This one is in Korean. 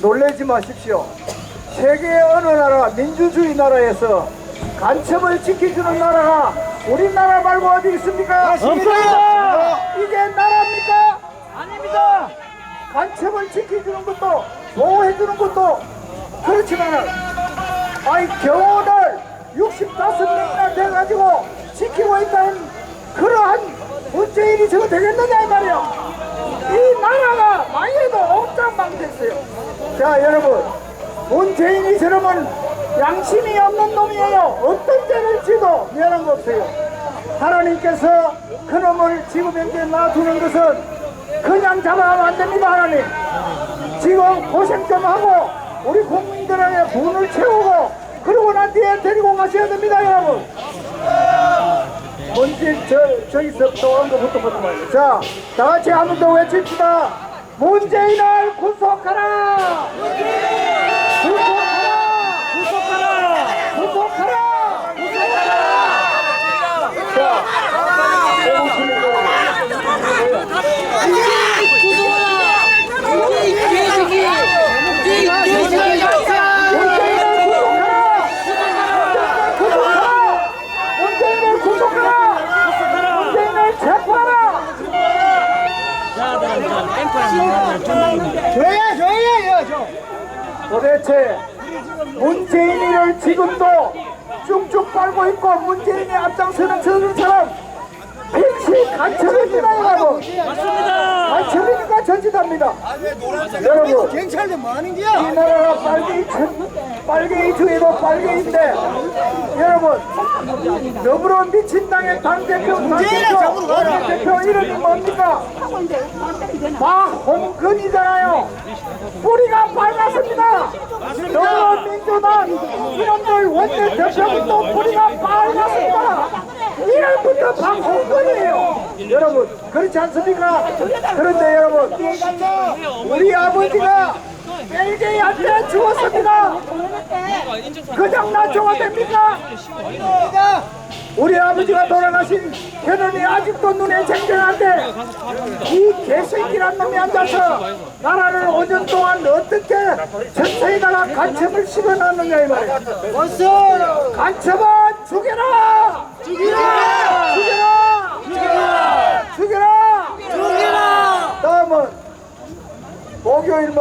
놀라지 마십시오. 세계 어느 나라 민주주의 나라에서 간첩을 지켜주는 나라가 우리나라 말고 어디 있습니까? 없습니다. 이게 나라입니까? 아닙니다. 간첩을 지켜주는 것도 보호해주는 것도 그렇지만은 아이 경호를 65명이나 돼가지고 지키고 있다는 그러한 문재인이 저거 되겠느냐 이 말이야 이 나라가 망해도 옥장방됐어요 자 여러분 문재인이 저러면 양심이 없는 놈이에요. 어떤 죄를 지도 미안한 거 없어요. 하나님께서 그놈을 지구 병기에 놔두는 것은 그냥 잡아가면 안 됩니다 하나님. 지금 고생 좀 하고 우리 국민들에게 분을 채우고 그러고 난 뒤에 데리고 가셔야 됩니다 여러분. 뭔지 저, 저기서부터 온 것부터 보는 거예요. 자 다같이 한번 더 외칩시다 문재인을 구속하라! 구속하라 구속하라 구속하라 구속하라 자 문재인을 구속하라! 문재인을 구속하라! 문재인을 체포하라! 조용해, 조용해, 저. 도대체 문재인이를 지금도 쭉쭉 빨고 있고 문재인이 앞장서는 저런 사람 필시 간첩입니다 여러 분 간첩이니까 전짓합니다 여러분 경찰도 뭐 하는 이 거야? 나라가 빨갱이 천- 빨갱이 중에도 빨갱이인데 여러분 더불어 미친 당의 당대표 문재인을 잡으러 당대표 가라. 대표 이름이 뭡니까? 박홍근이잖아요. 뿌리가 빨갛습니다. 더불어민주당 이놈들 원내 대표부터 뿌리가 빨갛습니다. 이름부터 박홍근이에요 여러분 그렇지 않습니까 그런데 여러분 우리 아버지가 벨기에한테 죽었습니다. 그냥 놔줘가 됩니까? 우리 아버지가 돌아가신 현원이 아직도 눈에 생생한데 이 개새끼란 놈이 앉아서 나라를 5년 동안 어떻게 전세에다가 간첩을 씹어놨느냐 이 말이야. 간첩은! 죽여라! 죽여라! 죽